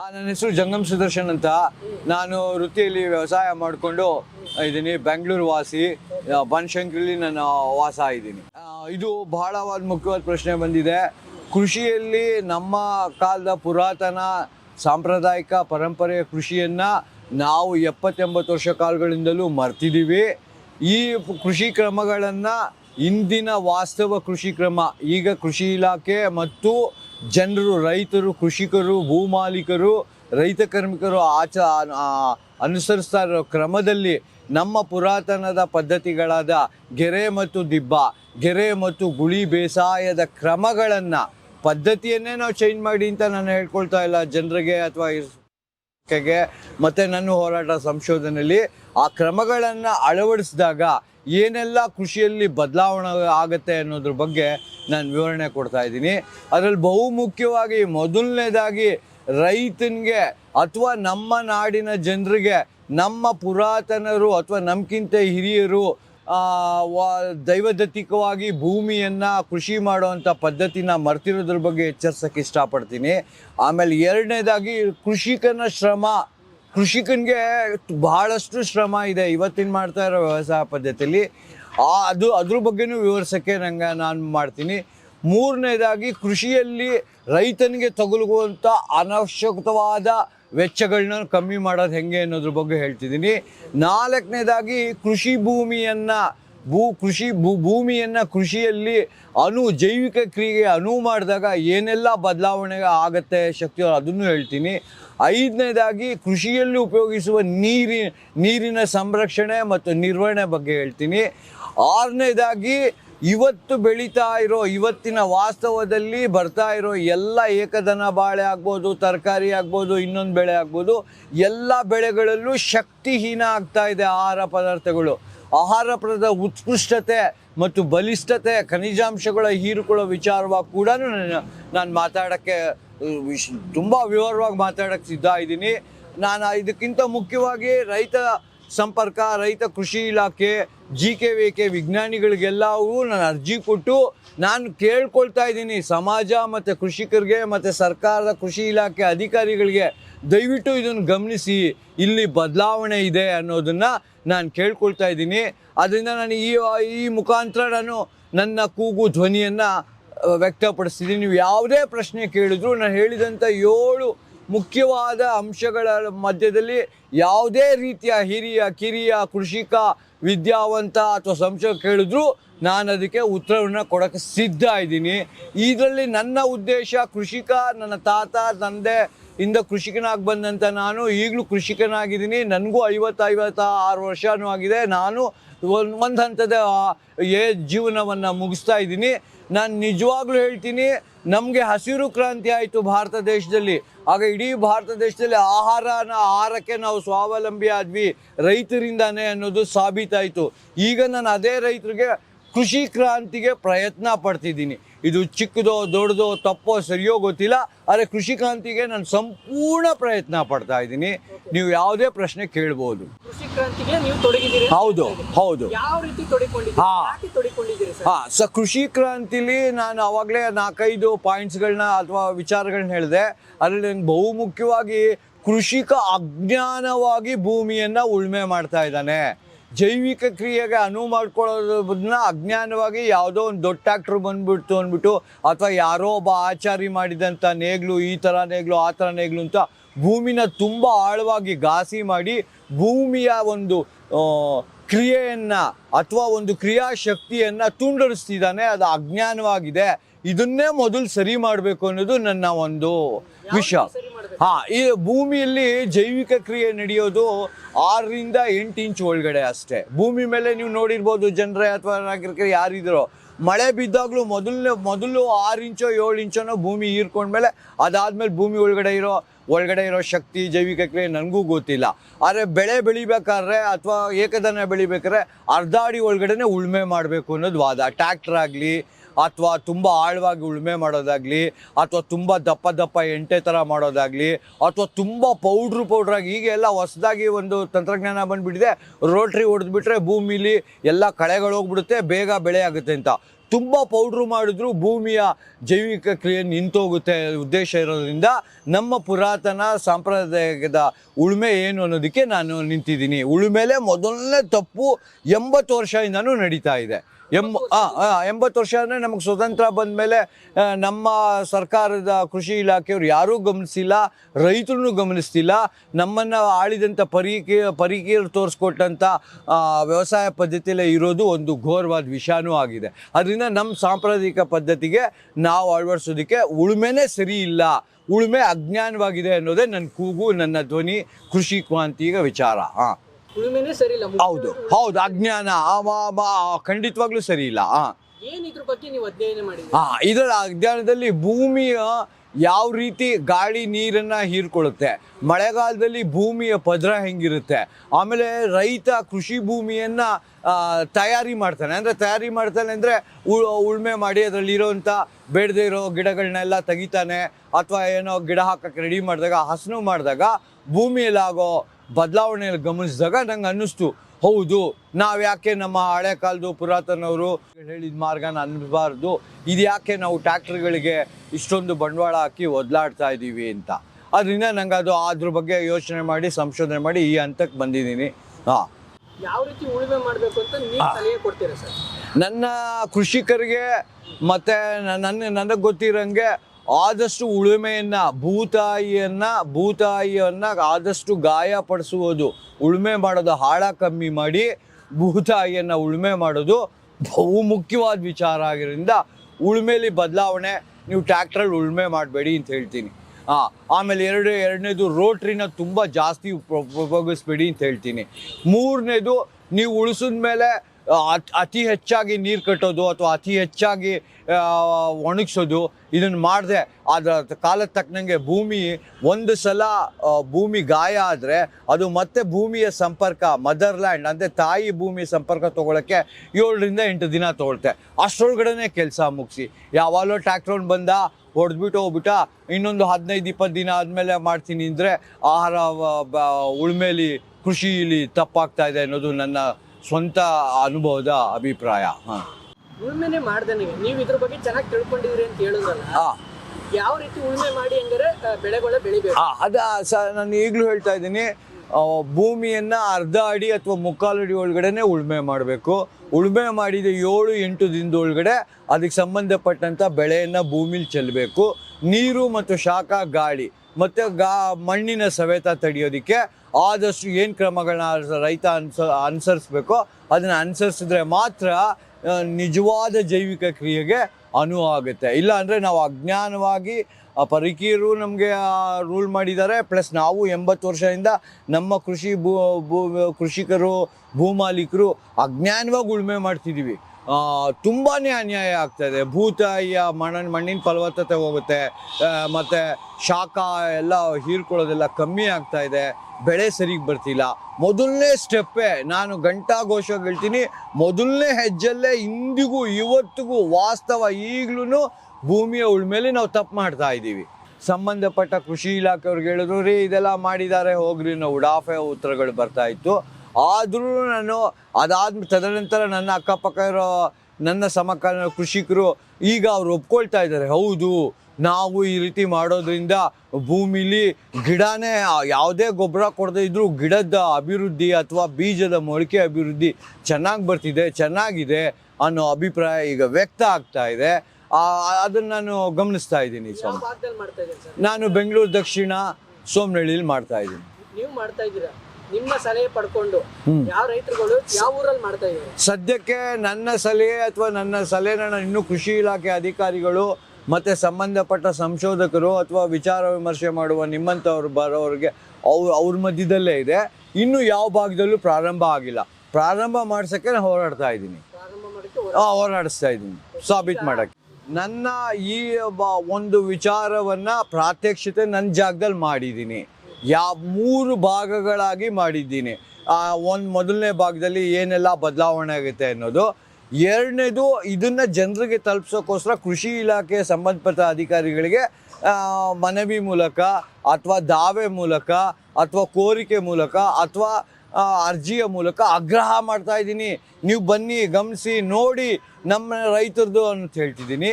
ನನ್ನ ಹೆಸರು ಜಂಗಮ್ ಸುದರ್ಶನ್ ಅಂತ. ನಾನು ವೃತ್ತಿಯಲ್ಲಿ ವ್ಯವಸಾಯ ಮಾಡಿಕೊಂಡು ಇದ್ದೀನಿ ಬೆಂಗಳೂರು ವಾಸಿ. ಬನಶಂಕರಿಲಿ ನನ್ನ ವಾಸ ಇದ್ದೀನಿ ಇದು ಬಹಳವಾದ ಮುಖ್ಯವಾದ ಪ್ರಶ್ನೆ ಬಂದಿದೆ. ಕೃಷಿಯಲ್ಲಿ ನಮ್ಮ ಕಾಲದ ಪುರಾತನ ಸಾಂಪ್ರದಾಯಿಕ ಪರಂಪರೆಯ ಕೃಷಿಯನ್ನು ನಾವು ಎಪ್ಪತ್ತೆಂಬತ್ತು ವರ್ಷ ಕಾಲಗಳಿಂದಲೂ ಮರ್ತಿದ್ದೀವಿ ಈ ಕೃಷಿ ಕ್ರಮಗಳನ್ನು ಇಂದಿನ ವಾಸ್ತವ ಕೃಷಿ ಕ್ರಮ, ಈಗ ಕೃಷಿ ಇಲಾಖೆ ಮತ್ತು ಜನರು, ರೈತರು, ಕೃಷಿಕರು ಭೂಮಾಲೀಕರು ರೈತ ಕಾರ್ಮಿಕರು ಆಚ ಅನುಸರಿಸ್ತಾ ಇರೋ ಕ್ರಮದಲ್ಲಿ ನಮ್ಮ ಪುರಾತನದ ಪದ್ಧತಿಗಳಾದ ಗೆರೆ ಮತ್ತು ದಿಬ್ಬ, ಗೆರೆ ಮತ್ತು ಗುಳಿ ಬೇಸಾಯದ ಕ್ರಮಗಳನ್ನು ಪದ್ಧತಿಯನ್ನೇ ನಾವು ಚೇಂಜ್ ಮಾಡಿ ಅಂತ ನಾನು ಹೇಳ್ಕೊಳ್ತಾ ಇಲ್ಲ ಜನರಿಗೆ ಅಥವಾ ಮತ್ತೆ ನನ್ನ ಹೋರಾಟ ಸಂಶೋಧನೆಯಲ್ಲಿ ಆ ಕ್ರಮಗಳನ್ನು ಅಳವಡಿಸಿದಾಗ ಏನೆಲ್ಲ ಕೃಷಿಯಲ್ಲಿ ಬದಲಾವಣೆ ಆಗುತ್ತೆ ಅನ್ನೋದ್ರ ಬಗ್ಗೆ ನಾನು ವಿವರಣೆ ಕೊಡ್ತಾ ಇದ್ದೀನಿ. ಅದರಲ್ಲಿ ಬಹು ಮುಖ್ಯವಾಗಿ ಮೊದಲನೇದಾಗಿ ರೈತನಿಗೆ ಅಥವಾ ನಮ್ಮ ನಾಡಿನ ಜನರಿಗೆ, ನಮ್ಮ ಪುರಾತನರು ಅಥವಾ ನಮಗಿಂತ ಹಿರಿಯರು ದೈವದತ್ತಿಕವಾಗಿ ಭೂಮಿಯನ್ನು ಕೃಷಿ ಮಾಡುವಂಥ ಪದ್ಧತಿನ ಮರ್ತಿರೋದ್ರ ಬಗ್ಗೆ ಎಚ್ಚರಿಸೋಕ್ಕೆ ಇಷ್ಟಪಡ್ತೀನಿ. ಆಮೇಲೆ ಎರಡನೇದಾಗಿ ಕೃಷಿಕನ ಶ್ರಮ ಕೃಷಿಕನಿಗೆ ಬಹಳಷ್ಟು ಶ್ರಮ ಇದೆ. ಇವತ್ತಿನ ಮಾಡ್ತಾ ಇರೋ ವ್ಯವಸಾಯ ಪದ್ಧತಿಯಲ್ಲಿ ಅದು, ಅದ್ರ ಬಗ್ಗೆನೂ ವಿವರಿಸೋಕ್ಕೆ ನಂಗೆ ನಾನು ಮಾಡ್ತೀನಿ. ಮೂರನೇದಾಗಿ ಕೃಷಿಯಲ್ಲಿ ರೈತನಿಗೆ ತಗುಲುವಂಥ ಅನವಶ್ಯಕವಾದ ವೆಚ್ಚಗಳನ್ನ ಕಮ್ಮಿ ಮಾಡೋದು ಹೆಂಗೆ ಅನ್ನೋದ್ರ ಬಗ್ಗೆ ಹೇಳ್ತಿದ್ದೀನಿ. ನಾಲ್ಕನೇದಾಗಿ ಕೃಷಿ ಭೂಮಿಯನ್ನು, ಭೂ, ಕೃಷಿ, ಭೂ, ಭೂಮಿಯನ್ನು ಕೃಷಿಯಲ್ಲಿ ಅನು ಜೈವಿಕ ಕ್ರಿಯೆಗೆ ಅನುವು ಮಾಡಿದಾಗ ಏನೆಲ್ಲ ಬದಲಾವಣೆ ಆಗುತ್ತೆ ಶಕ್ತಿ ಅದನ್ನು ಹೇಳ್ತೀನಿ. ಐದನೇದಾಗಿ ಕೃಷಿಯಲ್ಲಿ ಉಪಯೋಗಿಸುವ ನೀರಿ, ನೀರಿನ ಸಂರಕ್ಷಣೆ ಮತ್ತು ನಿರ್ವಹಣೆ ಬಗ್ಗೆ ಹೇಳ್ತೀನಿ. ಆರನೇದಾಗಿ ಇವತ್ತು ಬೆಳೀತಾ ಇರೋ, ಇವತ್ತಿನ ವಾಸ್ತವದಲ್ಲಿ ಬರ್ತಾ ಇರೋ ಎಲ್ಲ ಏಕದನ ಬಾಳೆ ಆಗ್ಬೋದು, ತರಕಾರಿ ಆಗ್ಬೋದು, ಇನ್ನೊಂದು ಬೆಳೆ ಆಗ್ಬೋದು, ಎಲ್ಲ ಬೆಳೆಗಳಲ್ಲೂ ಶಕ್ತಿಹೀನ ಆಗ್ತಾ ಇದೆ ಆಹಾರ ಪದಾರ್ಥಗಳು. ಆಹಾರ ಪದ ಉತ್ಕೃಷ್ಟತೆ ಮತ್ತು ಬಲಿಷ್ಠತೆ, ಖನಿಜಾಂಶಗಳ ಹೀರಿಕೊಳ್ಳೋ ವಿಚಾರವಾಗಿ ಕೂಡ ನಾನು ಮಾತಾಡೋಕ್ಕೆ ವಿಶ್ ತುಂಬ ವಿವರವಾಗಿ ಮಾತಾಡೋಕ್ಕೆ ಸಿದ್ಧ ಇದ್ದೀನಿ. ನಾನು ಇದಕ್ಕಿಂತ ಮುಖ್ಯವಾಗಿ ರೈತ ಸಂಪರ್ಕ, ರೈತ ಕೃಷಿ ಇಲಾಖೆ, ಜಿ ಕೆ ವಿ ಕೆ ವಿಜ್ಞಾನಿಗಳಿಗೆಲ್ಲವೂ ನಾನು ಅರ್ಜಿ ಕೊಟ್ಟು ನಾನು ಕೇಳ್ಕೊಳ್ತಾ ಇದ್ದೀನಿ. ಸಮಾಜ ಮತ್ತು ಕೃಷಿಕರಿಗೆ ಮತ್ತು ಸರ್ಕಾರದ ಕೃಷಿ ಇಲಾಖೆ ಅಧಿಕಾರಿಗಳಿಗೆ ದಯವಿಟ್ಟು ಇದನ್ನು ಗಮನಿಸಿ. ಇಲ್ಲಿ ಬದಲಾವಣೆ ಇದೆ ಅನ್ನೋದನ್ನು ನಾನು ಕೇಳ್ಕೊಳ್ತಾ ಇದ್ದೀನಿ. ಅದರಿಂದ ನಾನು ಈ ಈ ಮುಖಾಂತರ ನಾನು ನನ್ನ ಕೂಗು ಧ್ವನಿಯನ್ನು ವ್ಯಕ್ತಪಡಿಸ್ತಿದ್ದೀನಿ. ನೀವು ಯಾವುದೇ ಪ್ರಶ್ನೆ ಕೇಳಿದ್ರು ನಾನು ಹೇಳಿದಂಥ ಏಳು ಮುಖ್ಯವಾದ ಅಂಶಗಳ ಮಧ್ಯದಲ್ಲಿ ಯಾವುದೇ ರೀತಿಯ ಹಿರಿಯ, ಕಿರಿಯ, ಕೃಷಿಕ, ವಿದ್ಯಾವಂತ ಅಥವಾ ಸಂಶಯ ಕೇಳಿದ್ರು ನಾನು ಅದಕ್ಕೆ ಉತ್ತರವನ್ನು ಕೊಡೋಕ್ಕೆ ಸಿದ್ಧ ಇದ್ದೀನಿ. ಇದರಲ್ಲಿ ನನ್ನ ಉದ್ದೇಶ ಕೃಷಿಕ, ನನ್ನ ತಾತ, ತಂದೆ ಇಂದ ಕೃಷಿಕನಾಗಿ ಬಂದಂಥ ನಾನು ಈಗಲೂ ಕೃಷಿಕನಾಗಿದ್ದೀನಿ. ನನಗೂ ಐವತ್ತು ಐವತ್ತ ಆರು ವರ್ಷವೂ ಆಗಿದೆ. ನಾನು ಒಂದು ಒಂದು ಹಂತದ ಏ, ಜೀವನವನ್ನು ಮುಗಿಸ್ತಾ ಇದ್ದೀನಿ. ನಾನು ನಿಜವಾಗ್ಲೂ ಹೇಳ್ತೀನಿ, ನಮಗೆ ಹಸಿರು ಕ್ರಾಂತಿ ಆಯಿತು ಭಾರತ ದೇಶದಲ್ಲಿ. ಆಗ ಇಡೀ ಭಾರತ ದೇಶದಲ್ಲಿ ಆಹಾರನ ಆಹಾರಕ್ಕೆ ನಾವು ಸ್ವಾವಲಂಬಿ ಆದ್ವಿ ರೈತರಿಂದಾನೇ ಅನ್ನೋದು ಸಾಬೀತಾಯಿತು. ಈಗ ನಾನು ಅದೇ ರೈತರಿಗೆ ಕೃಷಿ ಕ್ರಾಂತಿಗೆ ಪ್ರಯತ್ನ ಪಡ್ತಿದ್ದೀನಿ. ಇದು ಚಿಕ್ಕದೋ ದೊಡ್ಡದೋ ತಪ್ಪೋ ಸರಿಯೋ ಗೊತ್ತಿಲ್ಲ. ಆದರೆ ಕೃಷಿ ಕ್ರಾಂತಿಗೆ ನಾನು ಸಂಪೂರ್ಣ ಪ್ರಯತ್ನ ಪಡ್ತಾ ಇದ್ದೀನಿ. ನೀವು ಯಾವುದೇ ಪ್ರಶ್ನೆ ಕೇಳ್ಬೋದು. ಹೌದು ಹೌದು. ಯಾವ ರೀತಿ ತೊಡಗಿಕೊಂಡಿದ್ದೀರಿ ಹಾ. ಸ ಕೃಷಿ ಕ್ರಾಂತಿಲಿ ನಾನು ಅವಾಗಲೇ ನಾಲ್ಕೈದು ಪಾಯಿಂಟ್ಸ್ಗಳನ್ನ ಅಥವಾ ವಿಚಾರಗಳನ್ನ ಹೇಳಿದೆ. ಅದರಲ್ಲಿ ನನಗೆ ಬಹುಮುಖ್ಯವಾಗಿ ಕೃಷಿಕ ಅಜ್ಞಾನವಾಗಿ ಭೂಮಿಯನ್ನು ಉಳುಮೆ ಮಾಡ್ತಾ ಇದ್ದಾನೆ. ಜೈವಿಕ ಕ್ರಿಯೆಗೆ ಅನುವು ಮಾಡ್ಕೊಳ್ಳೋದನ್ನ ಅಜ್ಞಾನವಾಗಿ ಯಾವುದೋ ಒಂದು ದೊಡ್ಡ ಟ್ಯಾಕ್ಟ್ರ್ ಬಂದ್ಬಿಡ್ತು ಅಂದ್ಬಿಟ್ಟು, ಅಥವಾ ಯಾರೋ ಒಬ್ಬ ಆಚಾರಿ ಮಾಡಿದಂಥ ನೇಗ್ಲು, ಈ ಥರ ನೇಗ್ಲು, ಆ ಥರ ನೇಗ್ಲು ಅಂತ ಭೂಮಿನ ತುಂಬ ಆಳವಾಗಿ ಘಾಸಿ ಮಾಡಿ ಭೂಮಿಯ ಒಂದು ಕ್ರಿಯೆಯನ್ನು ಅಥವಾ ಒಂದು ಕ್ರಿಯಾಶಕ್ತಿಯನ್ನು ತುಂಡರಿಸ್ತಿದ್ದಾನೆ. ಅದು ಅಜ್ಞಾನವಾಗಿದೆ. ಇದನ್ನೇ ಮೊದಲು ಸರಿ ಮಾಡಬೇಕು ಅನ್ನೋದು ನನ್ನ ಒಂದು ಸರಿ ಹಾ ಈ ಭೂಮಿಯಲ್ಲಿ ಜೈವಿಕ ಕ್ರಿಯೆ ನಡೆಯೋದು ಆರರಿಂದ ಎಂಟು ಇಂಚ್ ಒಳಗಡೆ ಅಷ್ಟೇ. ಭೂಮಿ ಮೇಲೆ ನೀವು ನೋಡಿರ್ಬೋದು ಜನರೇ ಅಥವಾ ನಾಗರಿಕರು ಯಾರಿದ್ರು. ಮಳೆ ಬಿದ್ದಾಗಲೂ ಮೊದಲನೇ ಮೊದಲು ಆರು ಇಂಚೋ ಏಳು ಇಂಚೋನೋ ಭೂಮಿ ಹೀರ್ಕೊಂಡ್ಮೇಲೆ ಅದಾದ್ಮೇಲೆ ಭೂಮಿ ಒಳಗಡೆ ಇರೋ ಒಳಗಡೆ ಇರೋ ಶಕ್ತಿ ಜೈವಿಕ ಕ್ರಿಯೆ ನನಗೂ ಗೊತ್ತಿಲ್ಲ. ಆದರೆ ಬೆಳೆ ಬೆಳಿಬೇಕಾದ್ರೆ ಅಥವಾ ಏಕದನ ಬೆಳಿಬೇಕಾದ್ರೆ ಅರ್ಧ ಅಡಿ ಒಳಗಡೆನೆ ಉಳುಮೆ ಮಾಡಬೇಕು ಅನ್ನೋದು ವಾದ. ಟ್ಯಾಕ್ಟ್ರ್ ಆಗಲಿ ಅಥವಾ ತುಂಬ ಆಳವಾಗಿ ಉಳುಮೆ ಮಾಡೋದಾಗಲಿ, ಅಥವಾ ತುಂಬ ದಪ್ಪ ದಪ್ಪ ಎಂಟೆ ಥರ ಮಾಡೋದಾಗಲಿ, ಅಥವಾ ತುಂಬ ಪೌಡ್ರು ಪೌಡ್ರಾಗಿ ಈಗ ಎಲ್ಲ ಹೊಸದಾಗಿ ಒಂದು ತಂತ್ರಜ್ಞಾನ ಬಂದುಬಿಟ್ಟಿದೆ. ರೋಟ್ರಿ ಹೊಡೆದ್ಬಿಟ್ರೆ ಭೂಮಿಲಿ ಎಲ್ಲ ಕಳೆಗಳು ಹೋಗ್ಬಿಡುತ್ತೆ, ಬೇಗ ಬೆಳೆ ಆಗುತ್ತೆ ಅಂತ. ತುಂಬ ಪೌಡ್ರು ಮಾಡಿದ್ರು ಭೂಮಿಯ ಜೈವಿಕ ಕ್ರಿಯೆ ನಿಂತೋಗುತ್ತೆ ಉದ್ದೇಶ ಇರೋದ್ರಿಂದ. ನಮ್ಮ ಪುರಾತನ ಸಾಂಪ್ರದಾಯದ ಉಳುಮೆ ಏನು ಅನ್ನೋದಕ್ಕೆ ನಾನು ನಿಂತಿದ್ದೀನಿ. ಉಳುಮೆಲೆ ಮೊದಲನೇ ತಪ್ಪು ಎಂಬತ್ತು ವರ್ಷದಿಂದನೂ ನಡೀತಾ ಇದೆ. ಎಂಬ ಎಂಬತ್ತು ವರ್ಷ. ಅಂದರೆ ನಮಗೆ ಸ್ವತಂತ್ರ ಬಂದ ಮೇಲೆ ನಮ್ಮ ಸರ್ಕಾರದ ಕೃಷಿ ಇಲಾಖೆಯವರು ಯಾರೂ ಗಮನಿಸಿಲ್ಲ ರೈತರು ಗಮನಿಸ್ತಿಲ್ಲ. ನಮ್ಮನ್ನು ಆಳಿದಂಥ ಪರೀಕೆ ಪರೀಕೆಯರು ತೋರಿಸ್ಕೊಟ್ಟಂಥ ವ್ಯವಸಾಯ ಪದ್ಧತಿಯಲ್ಲೇ ಇರೋದು ಒಂದು ಘೋರವಾದ ವಿಷಯನೂ ಆಗಿದೆ. ಅದರಿಂದ ನಮ್ಮ ಸಾಂಪ್ರದಾಯಿಕ ಪದ್ಧತಿಗೆ ನಾವು ಅಳವಡಿಸೋದಕ್ಕೆ ಉಳುಮೆನೇ ಸರಿ ಇಲ್ಲ. ಉಳುಮೆ ಅಜ್ಞಾನವಾಗಿದೆ ಅನ್ನೋದೇ ನನ್ನ ಕೂಗು ನನ್ನ ಧ್ವನಿ ಕೃಷಿ ಕ್ವಾಂತಿಯ ವಿಚಾರ. ಹಾಂ. ಉಳುಮೆನೆ ಸರಿ ಇಲ್ಲ ಹೌದು ಹೌದು ಅಜ್ಞಾನ ಖಂಡಿತವಾಗ್ಲೂ ಸರಿ ಇಲ್ಲ ಹಾಂ ಏನ್ ಇದ್ರ ಬಗ್ಗೆ ನೀವು ಅಧ್ಯಯನ ಮಾಡಿದ್ರಿ ಹಾ ಇದರ ಅಧ್ಯಯನದಲ್ಲಿ ಭೂಮಿಯ ಯಾವ ರೀತಿ ಗಾಳಿ ನೀರನ್ನ ಹೀರ್ಕೊಳ್ಳುತ್ತೆ ಮಳೆಗಾಲದಲ್ಲಿ ಭೂಮಿಯ ಪದರ ಹೆಂಗಿರುತ್ತೆ ಆಮೇಲೆ ರೈತ ಕೃಷಿ ಭೂಮಿಯನ್ನ ತಯಾರಿ ಮಾಡ್ತಾನೆ ಅಂದರೆ ತಯಾರಿ ಮಾಡ್ತಾನೆ ಅಂದರೆ ಉಳುಮೆ ಮಾಡಿ ಅದರಲ್ಲಿ ಇರುವಂತ ಬೇಡದೇ ಇರೋ ಗಿಡಗಳನ್ನೆಲ್ಲ ತೆಗಿತಾನೆ ಅಥವಾ ಏನೋ ಗಿಡ ಹಾಕಕ್ಕೆ ರೆಡಿ ಮಾಡಿದಾಗ ಹಸನು ಮಾಡಿದಾಗ ಭೂಮಿಯಲ್ಲಾಗೋ ಬದಲಾವಣೆ ಗಮನಿಸಿದಾಗ ನಂಗೆ ಅನ್ನಿಸ್ತು ಹೌದು ನಾವು ಯಾಕೆ ನಮ್ಮ ಹಳೆ ಕಾಲದ ಪುರಾತನವರು ಹೇಳಿದ ಮಾರ್ಗನ ಅನ್ಬಾರ್ದು ಇದು ಯಾಕೆ ನಾವು ಟ್ಯಾಕ್ಟ್ರಿಗಳಿಗೆ ಇಷ್ಟೊಂದು ಬಂಡವಾಳ ಹಾಕಿ ಒದ್ಲಾಡ್ತಾ ಇದ್ದೀವಿ ಅಂತ. ಅದರಿಂದ ನಂಗೆ ಅದು ಅದ್ರ ಬಗ್ಗೆ ಯೋಚನೆ ಮಾಡಿ ಸಂಶೋಧನೆ ಮಾಡಿ ಈ ಹಂತಕ್ಕೆ ಬಂದಿದ್ದೀನಿ. ಹಾಂ. ಯಾವ ರೀತಿ ಉಳುಮೆ ಮಾಡಬೇಕು ಅಂತ ನೀವು ಸಲಹೆ ಕೊಡ್ತೀರಾ ಸರ್? ನನ್ನ ಕೃಷಿಕರಿಗೆ ಮತ್ತು ನನ್ನ ನನಗೆ ಗೊತ್ತಿರಂಗೆ ಆದಷ್ಟು ಉಳುಮೆಯನ್ನು, ಭೂತಾಯಿಯನ್ನ ಭೂತಾಯಿಯನ್ನ ಆದಷ್ಟು ಗಾಯಪಡಿಸುವುದು, ಉಳುಮೆ ಮಾಡೋದು ಹಾಳ ಕಮ್ಮಿ ಮಾಡಿ ಭೂತಾಯಿಯನ್ನ ಉಳುಮೆ ಮಾಡೋದು ಬಹು ಮುಖ್ಯವಾದ ವಿಚಾರ ಆಗಿರೋದ್ರಿಂದ ಉಳುಮೆಲಿ ಬದಲಾವಣೆ ನೀವು ಟ್ಯಾಕ್ಟ್ರಲ್ಲಿ ಉಳುಮೆ ಮಾಡಬೇಡಿ ಅಂತ ಹೇಳ್ತೀನಿ. ಹಾಂ ಆಮೇಲೆ ಎರಡು, ಎರಡನೇದು ರೋಟ್ರಿನ ತುಂಬ ಜಾಸ್ತಿ ಉಪ- ಉಪಯೋಗಿಸ್ಬೇಡಿ ಅಂತ ಹೇಳ್ತೀನಿ. ಮೂರನೇದು ನೀವು ಉಳಿಸಿದ ಮೇಲೆ ಅತ್- ಹೆಚ್ಚಾಗಿ ನೀರು ಕಟ್ಟೋದು ಅಥವಾ ಅತಿ ಹೆಚ್ಚಾಗಿ ಒಣಗಿಸೋದು ಇದನ್ನು ಮಾಡಿದೆ ಅದರ ಕಾಲದ ತಕ್ಕನಂಗೆ ಭೂಮಿ ಒಂದು ಸಲ ಭೂಮಿ ಗಾಯ ಆದರೆ ಅದು ಮತ್ತೆ ಭೂಮಿಯ ಸಂಪರ್ಕ, ಮದರ್ಲ್ಯಾಂಡ್ ಅಂದರೆ ತಾಯಿ ಭೂಮಿ ಸಂಪರ್ಕ ತೊಗೊಳಕ್ಕೆ ಏಳರಿಂದ ಎಂಟು ದಿನ ತೊಗೊಳುತ್ತೆ ಅಷ್ಟರೊಳಗಡೆ ಕೆಲಸ ಮುಗಿಸಿ. ಯಾವಾಗಲೋ ಟ್ಯಾಕ್ಟ್ರೋನ್ ಬಂದ, ಹೊಡೆದ್ಬಿಟ್ಟು ಹೋಗ್ಬಿಟ್ಟ, ಇನ್ನೊಂದು ಹದಿನೈದು ಇಪ್ಪತ್ತು ದಿನ ಆದಮೇಲೆ ಮಾಡ್ತೀನಿ ಅಂದರೆ ಆಹಾರ ಉಳುಮೆಲಿ ಕೃಷಿಲಿ ತಪ್ಪಾಗ್ತಾ ಇದೆ ಅನ್ನೋದು ನನ್ನ ಸ್ವಂತ ಅನುಭವದ ಅಭಿಪ್ರಾಯ. ಹಾಂ. ಉಳುಮೆನೆ ಮಾಡ್ದೇನೆ ನೀವು. ಇದ್ರ ಬಗ್ಗೆ ಚೆನ್ನಾಗಿ ತಿಳ್ಕೊಂಡಿದ್ರಿ ಅಂತ ಹೇಳಿದ್ರಲ್ಲ ಹಾಂ. ಯಾವ ರೀತಿ ಉಳುಮೆ ಮಾಡಿ ಅಂದ್ರೆ ಬೆಳೆಗಳ ಬೆಳಿಬೇಕು? ಆ, ಅದ ಸ ನಾನು ಈಗಲೂ ಹೇಳ್ತಾ ಇದ್ದೀನಿ ಭೂಮಿಯನ್ನು ಭೂಮಿಯನ್ನ ಅರ್ಧ ಅಡಿ ಅಥವಾ ಮುಕ್ಕಾಲು ಅಡಿ ಒಳಗಡೆನೆ ಉಳುಮೆ ಮಾಡಬೇಕು. ಉಳುಮೆ ಮಾಡಿದ ಏಳು ಎಂಟು ದಿನದ ಒಳಗಡೆ ಅದಕ್ಕೆ ಸಂಬಂಧಪಟ್ಟಂಥ ಬೆಳೆಯನ್ನು ಭೂಮಿಲಿ ಚೆಲ್ಲಬೇಕು ನೀರು ಮತ್ತು ಶಾಖ ಗಾಳಿ. ಮತ್ತು ಗಾ, ಮಣ್ಣಿನ ಸವೆತ ತಡೆಯೋದಕ್ಕೆ ಆದಷ್ಟು ಏನು ಕ್ರಮಗಳನ್ನ ರೈತ ಅನ್ಸ, ಅನುಸರಿಸ್ಬೇಕೋ ಅದನ್ನು ಅನುಸರಿಸಿದ್ರೆ ಮಾತ್ರ ನಿಜವಾದ ಜೈವಿಕ ಕ್ರಿಯೆಗೆ ಅನುವು ಆಗುತ್ತೆ. ಇಲ್ಲ ಅಂದರೆ ನಾವು ಅಜ್ಞಾನವಾಗಿ ಪರಿಕೀರು ನಮಗೆ ರೂಲ್ ಮಾಡಿದ್ದಾರೆ. ಪ್ಲಸ್ ನಾವು ಎಂಬತ್ತು ವರ್ಷದಿಂದ ನಮ್ಮ ಕೃಷಿ ಭೂ ಭೂ, ಕೃಷಿಕರು ಭೂಮಾಲೀಕರು ಅಜ್ಞಾನವಾಗಿ ಉಳುಮೆ ಮಾಡ್ತಿದ್ದೀವಿ ತುಂಬಾ ಅನ್ಯಾಯ ಆಗ್ತಾಯಿದೆ ಭೂತಾಯಿಯ ಮಣ್ಣಿನ ಮಣ್ಣಿನ ಫಲವತ್ತತೆ ಹೋಗುತ್ತೆ. ಮತ್ತು ಶಾಖ ಎಲ್ಲ ಹೀರ್ಕೊಳ್ಳೋದೆಲ್ಲ ಕಮ್ಮಿ ಆಗ್ತಾ ಇದೆ. ಬೆಳೆ ಸರಿಗೆ ಬರ್ತಿಲ್ಲ. ಮೊದಲನೇ ಸ್ಟೆಪ್ಪೇ ನಾನು ಘಂಟಾಘೋಷ ಹೇಳ್ತೀನಿ, ಮೊದಲನೇ ಹೆಜ್ಜಲ್ಲೇ ಇಂದಿಗೂ ಇವತ್ತಿಗೂ ವಾಸ್ತವ ಈಗಲೂ ಭೂಮಿಯ ಉಳ್ಮೇಲೆ ನಾವು ತಪ್ಪು ಮಾಡ್ತಾ ಇದ್ದೀವಿ. ಸಂಬಂಧಪಟ್ಟ ಕೃಷಿ ಇಲಾಖೆಯವ್ರಿಗೆ ಹೇಳಿದ್ರು, ರೀ, ಇದೆಲ್ಲ ಮಾಡಿದ್ದಾರೆ, ಹೋಗ್ರಿ ನಾವು ಉಡಾಫೆ ಉತ್ತರಗಳು ಬರ್ತಾ ಇತ್ತು. ಆದರೂ ನಾನು ಅದಾದ ತದನಂತರ ನನ್ನ ಅಕ್ಕಪಕ್ಕ ಇರೋ ನನ್ನ ಸಮಕಾಲೀನ ಕೃಷಿಕರು ಈಗ ಅವ್ರು ಒಪ್ಕೊಳ್ತಾ ಇದ್ದಾರೆ. ಹೌದು ನಾವು ಈ ರೀತಿ ಮಾಡೋದ್ರಿಂದ ಭೂಮಿಲಿ ಗಿಡನೇ ಯಾವುದೇ ಗೊಬ್ಬರ ಕೊಡದೇ ಇದ್ದರೂ ಗಿಡದ ಅಭಿವೃದ್ಧಿ ಅಥವಾ ಬೀಜದ ಮೊಳಕೆ ಅಭಿವೃದ್ಧಿ ಚೆನ್ನಾಗಿ ಬರ್ತಿದೆ ಚೆನ್ನಾಗಿದೆ ಅನ್ನೋ ಅಭಿಪ್ರಾಯ ಈಗ ವ್ಯಕ್ತ ಆಗ್ತಾ ಇದೆ. ಅದನ್ನು ನಾನು ಗಮನಿಸ್ತಾ ಇದ್ದೀನಿ ಸರ್? ನಾನು ಬೆಂಗಳೂರು ದಕ್ಷಿಣ ಸೋಮನಹಳ್ಳಿಲಿ ಮಾಡ್ತಾ ಇದ್ದೀನಿ. ನೀವು ಮಾಡ್ತಾ ಇದ್ದೀರಾ? ನಿಮ್ಮ ಸಲಹೆ ಪಡ್ಕೊಂಡು ಯಾವ ರೈತರುಗಳು ಯಾವ ಊರಲ್ಲಿ ಮಾಡ್ತಾ ಇದ್ದಾರೆ? ಸದ್ಯಕ್ಕೆ ನನ್ನ ಸಲಹೆ ಅಥವಾ ನನ್ನ ಸಲಹೆನ ನಾನು ಇನ್ನೂ ಕೃಷಿ ಇಲಾಖೆ ಅಧಿಕಾರಿಗಳು ಮತ್ತೆ ಸಂಬಂಧಪಟ್ಟ ಸಂಶೋಧಕರು ಅಥವಾ ವಿಚಾರ ವಿಮರ್ಶೆ ಮಾಡುವ ನಿಮ್ಮಂಥವ್ರು ಬರೋರಿಗೆ ಅವ್ರು ಅವ್ರ ಮಧ್ಯದಲ್ಲೇ ಇದೆ. ಇನ್ನು ಯಾವ ಭಾಗದಲ್ಲೂ ಪ್ರಾರಂಭ ಆಗಿಲ್ಲ. ಪ್ರಾರಂಭ ಮಾಡ್ಸೋಕ್ಕೆ ನಾನು ಹೋರಾಡ್ತಾ ಇದ್ದೀನಿ. ಹೋರಾಡಿಸ್ತಾ ಇದ್ದೀನಿ. ಸಾಬೀತು ಮಾಡೋಕ್ಕೆ. ನನ್ನ ಈ ಒಂದು ವಿಚಾರವನ್ನ ಪ್ರಾತ್ಯಕ್ಷತೆ ನನ್ನ ಜಾಗದಲ್ಲಿ ಮಾಡಿದ್ದೀನಿ. ಯಾ ಮೂರು ಭಾಗಗಳಾಗಿ ಮಾಡಿದ್ದೀನಿ. ಒಂದು ಮೊದಲನೇ ಭಾಗದಲ್ಲಿ ಏನೆಲ್ಲ ಬದಲಾವಣೆ ಆಗುತ್ತೆ ಅನ್ನೋದು. ಎರಡನೇದು ಇದನ್ನು ಜನರಿಗೆ ತಲುಪಿಸೋಕ್ಕೋಸ್ಕರ ಕೃಷಿ ಇಲಾಖೆ ಸಂಬಂಧಪಟ್ಟ ಅಧಿಕಾರಿಗಳಿಗೆ ಮನವಿ ಮೂಲಕ ಅಥವಾ ದಾವೆ ಮೂಲಕ ಅಥವಾ ಕೋರಿಕೆ ಮೂಲಕ ಅಥವಾ ಅರ್ಜಿಯ ಮೂಲಕ ಆಗ್ರಹ ಮಾಡ್ತಾ ಇದ್ದೀನಿ. ನೀವು ಬನ್ನಿ, ಗಮನಿಸಿ, ನೋಡಿ ನಮ್ಮ ರೈತರದು ಅಂತ ಹೇಳ್ತಿದ್ದೀನಿ.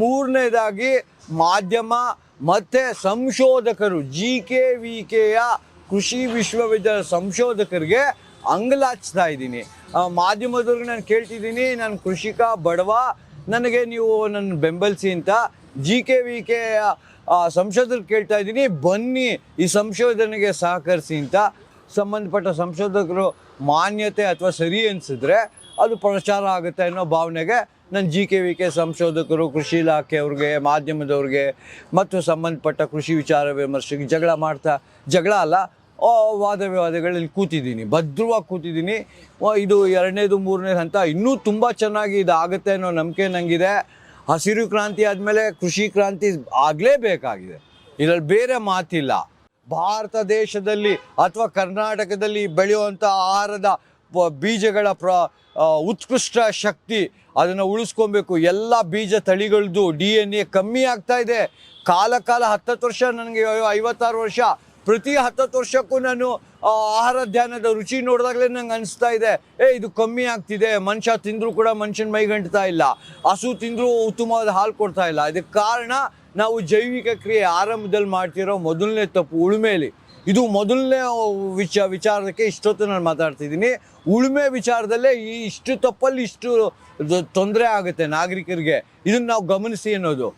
ಮೂರನೇದಾಗಿ ಮಾಧ್ಯಮ ಮತ್ತು ಸಂಶೋಧಕರು ಜಿ ಕೆ ವಿ ಕೆಯ ಕೃಷಿ ವಿಶ್ವವಿದ್ಯಾಲಯ ಸಂಶೋಧಕರಿಗೆ ಅಂಗಲಾಚ್ತಾ ಇದ್ದೀನಿ. ಮಾಧ್ಯಮದವ್ರಿಗೆ ನಾನು ಕೇಳ್ತಿದ್ದೀನಿ, ನಾನು ಕೃಷಿಕ ಬಡವ, ನನಗೆ ನೀವು ನನ್ನ ಬೆಂಬಲಿಸಿ ಅಂತ ಜಿ ಕೆ ವಿ ಕೆ ಸಂಶೋಧಕರು ಕೇಳ್ತಾ ಇದ್ದೀನಿ, ಬನ್ನಿ ಈ ಸಂಶೋಧನೆಗೆ ಸಹಕರಿಸಿ ಅಂತ. ಸಂಬಂಧಪಟ್ಟ ಸಂಶೋಧಕರು ಮಾನ್ಯತೆ ಅಥವಾ ಸರಿ ಅನಿಸಿದ್ರೆ ಅದು ಪ್ರಚಾರ ಆಗುತ್ತೆ ಅನ್ನೋ ಭಾವನೆಗೆ ನಾನು ಜಿ ಕೆ ವಿ ಕೆ ಸಂಶೋಧಕರು, ಕೃಷಿ ಇಲಾಖೆಯವ್ರಿಗೆ ಮಾಧ್ಯಮದವ್ರಿಗೆ, ಮತ್ತು ಸಂಬಂಧಪಟ್ಟ ಕೃಷಿ ವಿಚಾರ ವಿಮರ್ಶೆಗೆ ಜಗಳ ಮಾಡ್ತಾ, ಜಗಳ ಅಲ್ಲ ವಾದ ವಿವಾದಗಳಲ್ಲಿ ಕೂತಿದ್ದೀನಿ, ಭದ್ರವಾಗಿ ಕೂತಿದ್ದೀನಿ. ಇದು ಎರಡನೇದು ಮೂರನೇ ಹಂತ ಇನ್ನೂ ತುಂಬ ಚೆನ್ನಾಗಿ ಇದು ಆಗುತ್ತೆ ಅನ್ನೋ ನಂಬಿಕೆ ನನಗಿದೆ ಹಸಿರು ಕ್ರಾಂತಿ ಆದಮೇಲೆ ಕೃಷಿ ಕ್ರಾಂತಿ ಆಗಲೇಬೇಕಾಗಿದೆ. ಇದರಲ್ಲಿ ಬೇರೆ ಮಾತಿಲ್ಲ. ಭಾರತ ದೇಶದಲ್ಲಿ ಅಥವಾ ಕರ್ನಾಟಕದಲ್ಲಿ ಬೆಳೆಯುವಂಥ ಆಹಾರದ ಬೀಜಗಳ ಪ್ರ ಉತ್ಕೃಷ್ಟ ಶಕ್ತಿ ಅದನ್ನು ಉಳಿಸ್ಕೊಬೇಕು. ಎಲ್ಲ ಬೀಜ ತಳಿಗಳದ್ದು ಡಿ ಎನ್ ಎ ಕಮ್ಮಿ ಆಗ್ತಾ ಇದೆ. ಕಾಲ ಕಾಲ ಹತ್ತತ್ತು ವರ್ಷ ನನಗೆ ಐವತ್ತಾರು ವರ್ಷ. ಪ್ರತಿ ಹತ್ತತ್ತು ವರ್ಷಕ್ಕೂ ನಾನು ಆಹಾರ ಧ್ಯಾನದ ರುಚಿ ನೋಡಿದಾಗಲೇ ನಂಗೆ ಅನಿಸ್ತಾ ಇದೆ. ಏ, ಇದು ಕಮ್ಮಿ ಆಗ್ತಿದೆ. ಮನುಷ್ಯ ತಿಂದರೂ ಕೂಡ ಮನುಷ್ಯನ ಮೈಗಂಟ್ತಾ ಇಲ್ಲ. ಹಸು ತಿಂದರೂ ಉತ್ತಮವಾದ ಹಾಲು ಕೊಡ್ತಾ ಇಲ್ಲ. ಇದಕ್ಕೆ ಕಾರಣ ನಾವು ಜೈವಿಕ ಕ್ರಿಯೆ ಆರಂಭದಲ್ಲಿ ಮಾಡ್ತಿರೋ ಮೊದಲನೇ ತಪ್ಪು ಉಳುಮೆಲಿ. ಇದು ಮೊದಲನೇ ವಿಚ ವಿಚಾರಕ್ಕೆ ಇಷ್ಟೊತ್ತು ನಾನು ಮಾತಾಡ್ತಿದ್ದೀನಿ. ಉಳುಮೆ ವಿಚಾರದಲ್ಲೇ ಈ ಇಷ್ಟು ತಪ್ಪಲ್ಲಿ ಇಷ್ಟು ತೊಂದರೆ ಆಗುತ್ತೆ ನಾಗರಿಕರಿಗೆ. ಇದನ್ನು ನಾವು ಗಮನಿಸಿ ಅನ್ನೋದು.